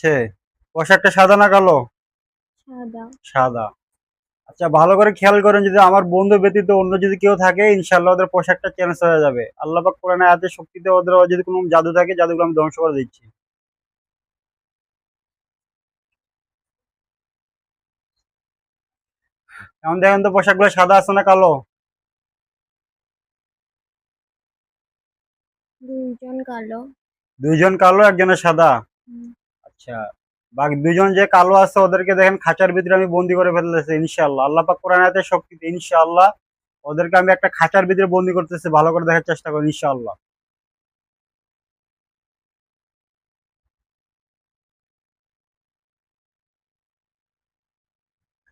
যাচ্ছে পোশাকটা সাদা না কালো? সাদা। সাদা। আচ্ছা ভালো করে খেয়াল করেন যদি আমার বন্ধু ব্যতীত অন্য যদি কেউ থাকে ইনশাল্লাহ ওদের পোশাকটা চেঞ্জ হয়ে যাবে। আল্লাহ পাক কোরআনে আয়াতে শক্তিতে ওদের যদি কোনো জাদু থাকে জাদুগুলো আমি ধ্বংস করে দিচ্ছি। এখন দেখেন তো পোশাকগুলো সাদা আছে না কালো? দুইজন কালো। দুইজন কালো একজনের সাদা। আচ্ছা। বাকি দুজন যে কালো আছে ওদেরকে দেখেন খাঁচার ভিতরে আমি বন্দি করে ফেলতেছি ইনশাআল্লাহ। আল্লাহ পাক কোরআন আয়াতে শক্তিতে ইনশাআল্লাহ ওদেরকে আমি একটা খাঁচার ভিতরে বন্দি করতেছি ভালো করে দেখার চেষ্টা করি ইনশাআল্লাহ।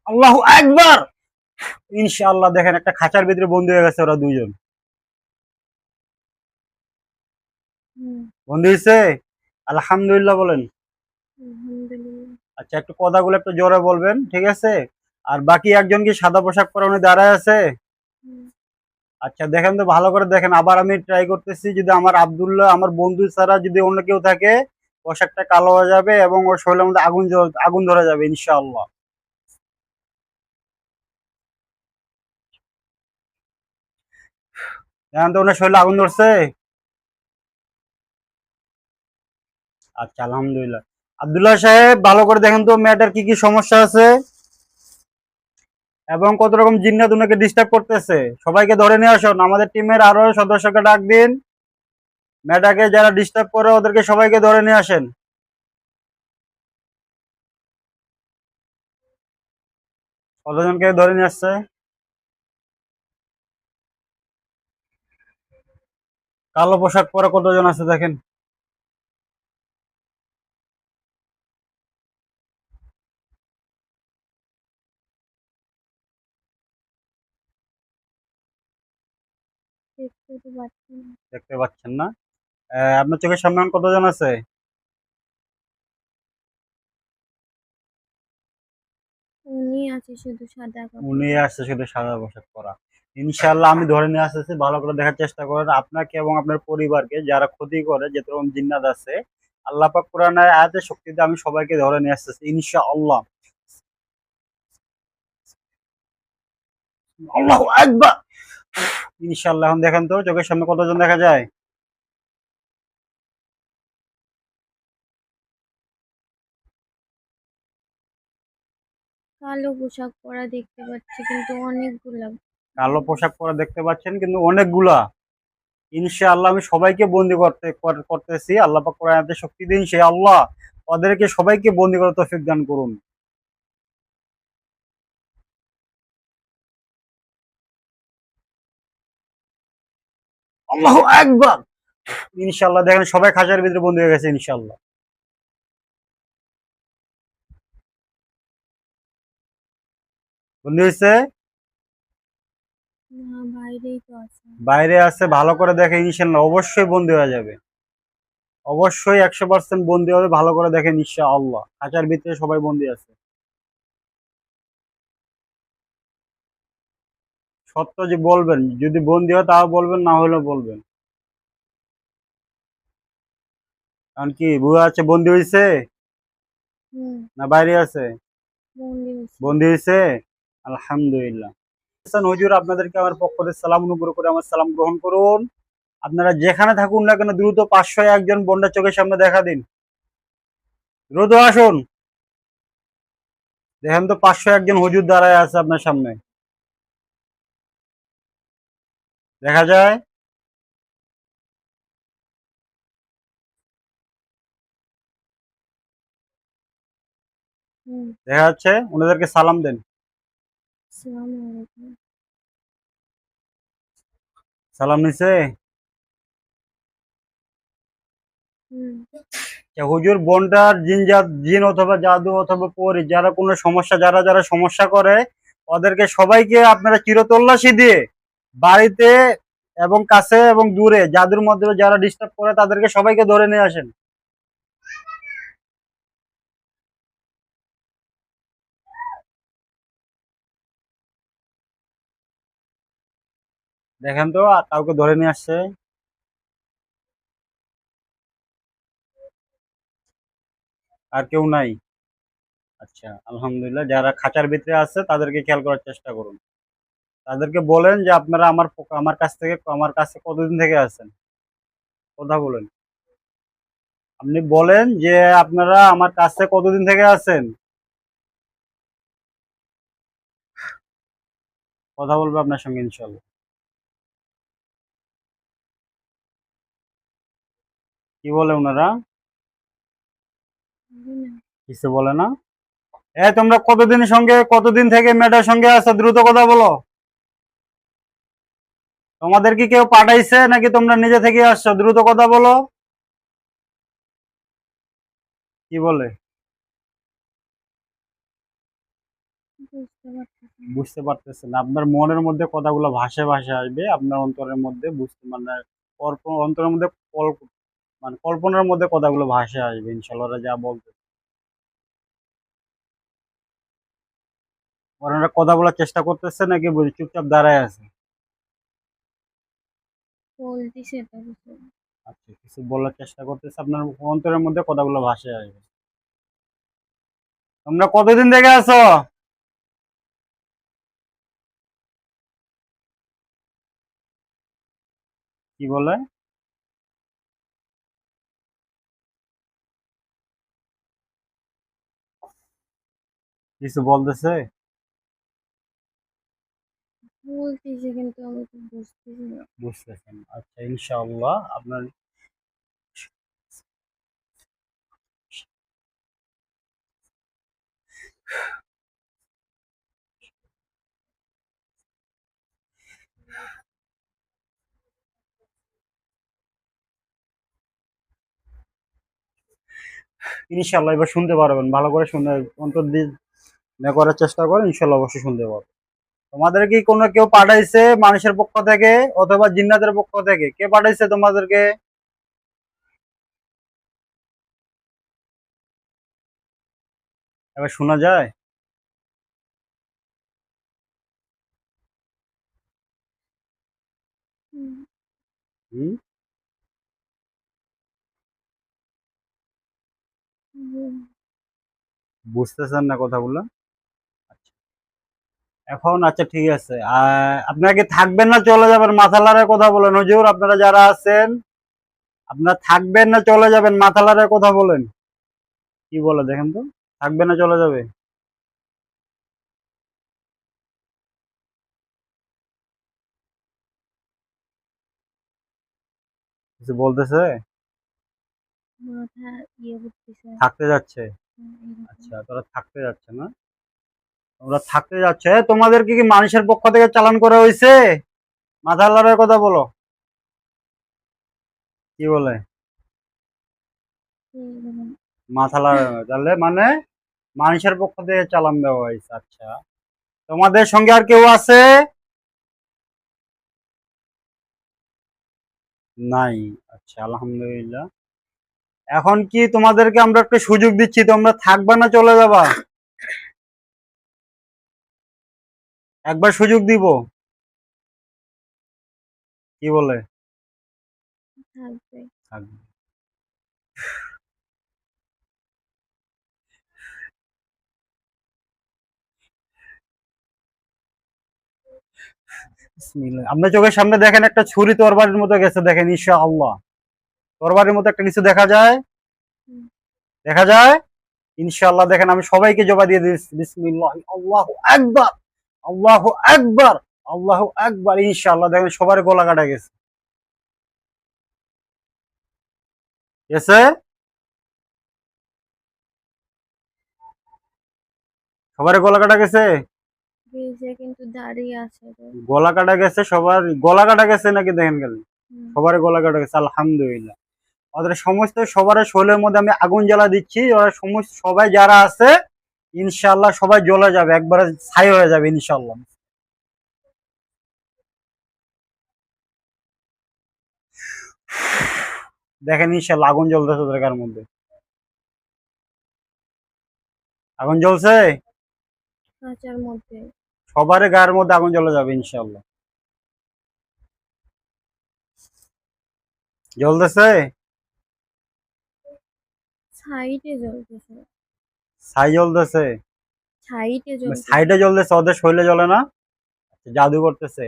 আল্লাহ একবার ইনশাআল্লাহ দেখেন একটা খাঁচার ভিতরে বন্দি হয়ে গেছে ওরা দুইজন। হুম, বন্দি হয়েছে আলহামদুলিল্লাহ বলেন। আচ্ছা একটু কথাগুলো একটু জোরে বলবেন ঠিক আছে? আর বাকি একজন কি সাদা পোশাক পরে উনি দাঁড়ায় আছে? আচ্ছা দেখেন তো ভালো করে দেখেন। আবার আমি ট্রাই করতেছি যদি আমার আব্দুল্লাহ আমার বন্ধু ছাড়া যদি অন্য কেউ থাকে পোশাকটা কালো হয়ে যাবে এবং ওর শরীরের মধ্যে আগুন আগুন ধরে যাবে ইনশাআল্লাহ। দেখেন তো ওনার শরীরে আগুন ধরছে? আচ্ছা আলহামদুলিল্লাহ। আব্দুল্লাহ সাহেব, ভালো করে দেখেন তো মেয়েটার কি কি সমস্যা আছে। এবং কত রকম জিন্নাত উনাকে ডিস্টার্ব করতেছে। সবাইকে ধরে নিয়ে আসুন, আমাদের টিমের আরও সদস্যকে ডাক দিন। মেয়েটাকে যারা ডিস্টার্ব করে, ওদেরকে সবাইকে ধরে নিয়ে আসেন। কতজনকে ধরে নিয়ে আসছে? কালো পোশাক পরে কতজন আছে দেখেন। দেখতে পাচ্ছেন না? আপনার চোখের সামনে কতজন আছে? উনি আছে শুধু সাদা উনি আসছে শুধু সাদা পোশাক পরা। ইনশাল্লাহ আমি ধরে নিয়ে আসতেছি ভালো করে দেখার চেষ্টা করেন আপনাকে এবং আপনার পরিবারকে যারা ক্ষতি করে যে রকম জিন্নাত আছে। আল্লাহ পাক কোরআনের আয়াতের শক্তিতে আমি সবাইকে ধরে নিয়ে আসতেছি ইনশাআল্লাহ। আল্লাহু ইনশাআল্লাহ এখন দেখেন তো চোখের সামনে কতজন দেখা যায়? কালো পোশাক পরা দেখতে পাচ্ছি কিন্তু অনেকগুলা। কালো পোশাক পরা দেখতে পাচ্ছেন কিন্তু অনেকগুলা। ইনশাআল্লাহ আমি সবাইকে বন্দি করতে করতেছি। আল্লাহ পাক শক্তি দিন সে আল্লাহ। ওদেরকে সবাইকে বন্দি করে তৌফিক দান করুন। আল্লাহু আকবার। ইনশাআল্লাহ দেখেন সবাই খাঁচার ভিতরে বন্দি হয়ে গেছে ইনশাআল্লাহ। বন্দি হয়েছে? বাইরে আছে ভালো করে দেখে ইনশাল্লাহ অবশ্যই বন্দি হয়ে যাবে। অবশ্যই একশো পার্সেন্ট বন্দি হবে ভালো করে দেখেন ইনশা আল্লাহ খাঁচার ভিতরে সবাই বন্দি আছে। সত্য যে বলবেন যদি বন্দি হয় তাও বলবেন না হলেও বলবেন। কারণ কি বুয়া আছে বন্দি হয়েছে না বাইরে আছে? বন্দি হয়েছে আলহামদুলিল্লাহ। হুজুর আপনাদেরকে আমার পক্ষ থেকে সালাম অনুগ্রহ করে আমার সালাম গ্রহণ করুন। আপনারা যেখানে থাকুন না কেন দ্রুত পাঁচশো একজন বন্ডার চোখের সামনে দেখা দিন। দ্রুত আসুন। দেখেন তো পাঁচশো একজন হুজুর দাঁড়ায় আছে আপনার সামনে। দেখা যায় দেখা যাচ্ছে ওনাদেরকে সালাম দেন। সালাম নিছে? হুজুর বনটার জিন জিন অথবা জাদু অথবা পরি যারা কোনো সমস্যা যারা যারা সমস্যা করে ওদেরকে সবাইকে আপনারা চিরতল্লাশি দিয়ে বাড়িতে এবং কাছে এবং দূরে, যাদের মধ্যে যারা ডিস্টার্ব করে তাদেরকে সবাইকে ধরে নিয়ে আসেন। দেখেন তো কাউকে ধরে নিয়ে আসছে। আর কেউ নাই। আচ্ছা আলহামদুলিল্লাহ, যারা খাঁচার ভিতরে আছে তাদেরকে খেয়াল করার চেষ্টা করুন। তাদেরকে বলেন যে আপনারা আমার আমার কাছ থেকে, আমার কাছে কতদিন থেকে আছেন? কথা বলেন। আপনি বলেন যে আপনারা আমার কাছে কতদিন থেকে আছেন? কথা বলবে আপনার সঙ্গে ইনশাল্লাহ কি বলে ওনারা? কিছু বলে না। এ তোমরা কতদিন সঙ্গে, কতদিন থেকে মেয়েটার সঙ্গে আছো? দ্রুত কথা বলো। তোমাদের কি কেউ পাঠাইছে নাকি তোমরা নিজে থেকে আসছো? দ্রুত কথা বলো। কি বলে? বুঝতে পারতেছেন আপনার মনের মধ্যে কথাগুলো ভাসে ভাসে আসবে। আপনার অন্তরের মধ্যে বুঝতে মানে অন্তরের মধ্যে মানে কল্পনার মধ্যে কথাগুলো ভাসে আসবে ইনশাল্লাহ যা বলতে ওনারা কথা বলার চেষ্টা করতেছে নাকি বুঝি চুপচাপ দাঁড়ায় আছে? বলতেছে আচ্ছা কিছু বলার চেষ্টা করতেছে, আপনার অন্তরের মধ্যে কথাগুলো ভাসে আসবে তোমরা কতদিন থেকে আছো? কি বলে? কিছু বলতেছে? বলতেছে কিন্তু আমি তো বুঝতেছি না। বুঝতেছেন। আচ্ছা ইনশাআল্লাহ আপনার ইনশাআল্লাহ এবার শুনতে পারবেন। ভালো করে শুনে অন্তর দিয়ে করার চেষ্টা করেন ইনশাল্লাহ অবশ্যই শুনতে পারবেন। তোমাদের কি কোনো কেউ পাঠাইছে মানুষের পক্ষ থেকে অথবা জিন্নাতের পক্ষ থেকে? কে পাঠাইছে তোমাদেরকে? এবার শোনা যায়? হুম, বুঝতেছেন না কথাগুলো? এখন আচ্ছা ঠিক আছে। আপনারা কি থাকবেন না চলে যাবেন? মাথা লড়ার কথা বলেন। হুজুর আপনারা যারা আছেন আপনারা থাকবেন না চলে যাবেন? মাথা লড়ার কথা বলেন। কি বলে দেখেন তো? থাকবে না চলে যাবে? কিছু বলতেছে? ইয়ে থাকতে যাচ্ছে? আচ্ছা তোরা থাকতে যাচ্ছে না? তোমরা থাকতে যাচ্ছে। তোমাদের কি মানুষের পক্ষ থেকে চালান করা হয়েছে? মাথা লড়ার কথা বলো। কি বলে। মাথা তাহলে মানে মানুষের পক্ষ থেকে চালান দেওয়া হয়েছে আচ্ছা। তোমাদের সঙ্গে আর কেউ আছে? নাই আচ্ছা আলহামদুলিল্লাহ। এখন কি তোমাদেরকে আমরা একটা সুযোগ দিচ্ছি? তোমরা থাকবা না, চলে যাবা? একবার সুযোগ দিব। কি বলে? থাকবে। আপনার চোখের সামনে দেখেন একটা ছুরি তরবারির মতো গেছে দেখেন ঈশা আল্লাহ তরবারির মতো একটা কিছু দেখা যায়? দেখা যায়? ইনশাআল্লাহ দেখেন আমি সবাইকে জবা দিয়ে দিচ্ছি বিসমিল্লাহ আল্লাহু আকবার। আল্লাহু আকবার আল্লাহু আকবার ইনশাআল্লাহ দেখেন সবার গলা কাটা গেছে। গেছে সবার গলা কাটা গেছে? গেছে কিন্তু দাঁড়িয়ে আছে গলা কাটা গেছে সবার গলা কাটা গেছে নাকি দেখেন গেল সবার গলা কাটা গেছে আলহামদুলিল্লাহ। ওদের সমস্ত সবার শরীরের মধ্যে আমি আগুন জ্বালা দিচ্ছি ওরা সমস্ত সবাই যারা আছে ইনশাল্লাহ সবাই জ্বলে যাবে একবারে ছাই হয়ে যাবে ইনশাল্লাহ দেখেন ইনশাল্লাহ আগুন জ্বলতেছে ওদের গায়ের মধ্যে। আগুন জ্বলছে? সবার গায়ের মধ্যে আগুন জ্বলে যাবে ইনশাল্লাহ জ্বলতেছে? সাইডে জ্বলতেছে। ছাই জ্বলতেছে। সাইডে জ্বলতেছে। ওদের শরীরে জ্বলে না আচ্ছা, জাদু করতেছে।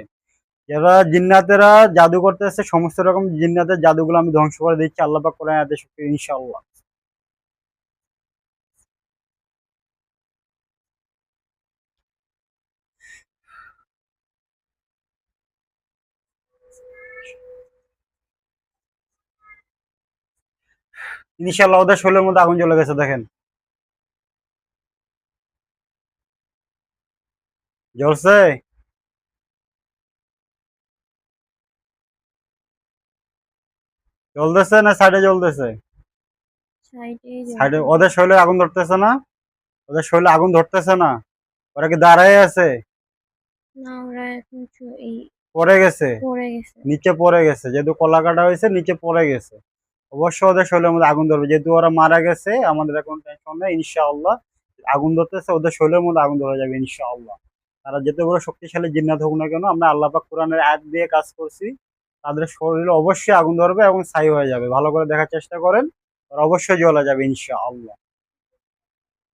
যারা জিন্নাতেরা জাদু করতেছে সমস্ত রকম জিন্নাতের জাদুগুলো আমি ধ্বংস করে দিচ্ছি আল্লাহ পাক আয়াতে শক্তি ইনশাআল্লাহ। ইনশাআল্লাহ ওদের শরীরের মধ্যে আগুন জ্বলে গেছে দেখেন। জ্বলছে জ্বলতেছে না সাইডে জ্বলতেছে সাইডে ওদের শরীরে আগুন ধরতেছে না? ওদের শরীরে আগুন ধরতেছে না? ওরা কি দাঁড়ায় আছে? পড়ে গেছে? নিচে পড়ে গেছে। যেহেতু কলা কাটা হয়েছে নিচে পড়ে গেছে। অবশ্যই ওদের শরীরের মধ্যে আগুন ধরবে। যেহেতু ওরা মারা গেছে আমাদের এখন টেনশন নেই ইনশাআল্লাহ। আগুন ধরতেছে ওদের শরীরের মধ্যে আগুন ধরে যাবে ইনশাআল্লাহ। তারা যেতে বড় শক্তিশালী জিন্নাত হোক না কেন, আমরা আল্লাহ পাক কোরআনের আয়াত দিয়ে কাজ করছি। তাদের শরীরে অবশ্যই আগুন ধরবে এবং ছাই হয়ে যাবে। ভালো করে দেখার চেষ্টা করেন, আর অবশ্যই জ্বলা যাবে ইনশা আল্লাহ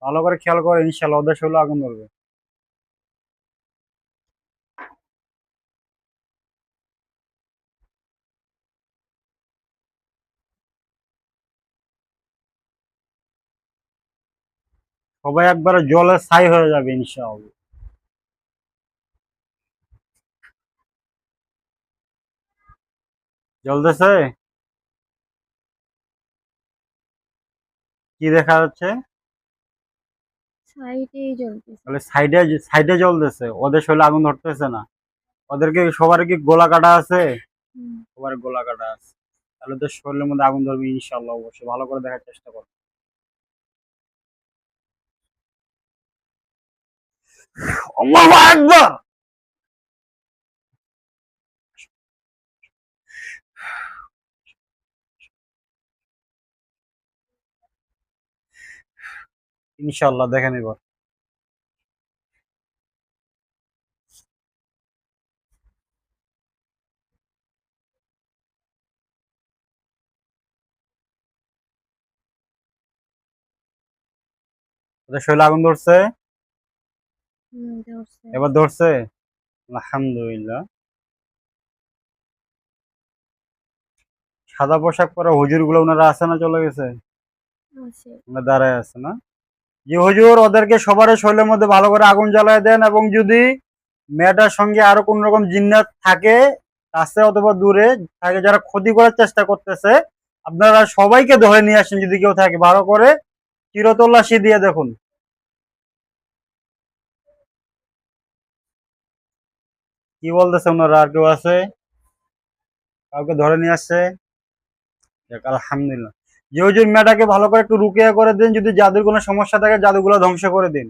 ভালো করে খেয়াল করে ইনশাআল্লাহ ওদের শরীরে আগুন ধরবে। সবাই একবারে জলে ছাই হয়ে যাবে ইনশাআল্লাহ। জ্বলতেছে? কি দেখা যাচ্ছে? সাইডেই জ্বলতেছে। তাহলে সাইডে সাইডে জ্বলতেছে। ওদের শরীরে আগুন ধরতেছে না। ওদেরকে সবার কি গোলা কাটা আছে সবার গোলা কাটা আছে। তাহলে তো শরীরের মধ্যে আগুন ধরবে ইনশাআল্লাহ অবশ্যই। ভালো করে দেখার চেষ্টা করো। আল্লাহু আকবার! ইনশাআল্লাহ দেখে নিব। ওদের শরীরে আগুন ধরছে? এবার ধরছে? আলহামদুলিল্লাহ। সাদা পোশাক পরা হুজুরগুলো ওনারা আছে না চলে গেছে? দাঁড়ায় আছে না? যে হুজুর, ওদেরকে সবার শরীরের মধ্যে ভালো করে আগুন জ্বালায় দেন এবং যদি মেয়েটার সঙ্গে আরও কোন রকম জিন্নাত থাকে কাছে অথবা দূরে তাকে যারা ক্ষতি করার চেষ্টা করতেছে, আপনারা সবাইকে ধরে নিয়ে আসেন যদি কেউ থাকে। ভালো করে চিরতল্লাশি দিয়ে দেখুন। কি বলতেছে ওনারা? আর কেউ আছে? কাউকে ধরে নিয়ে আসছে? আলহামদুলিল্লাহ। হুজুর মেয়েটাকে ভালো করে একটু রুকিয়া করে দিন, যদি জাদুর কোনো সমস্যা থাকে, জাদুগুলো ধ্বংস করে দিন।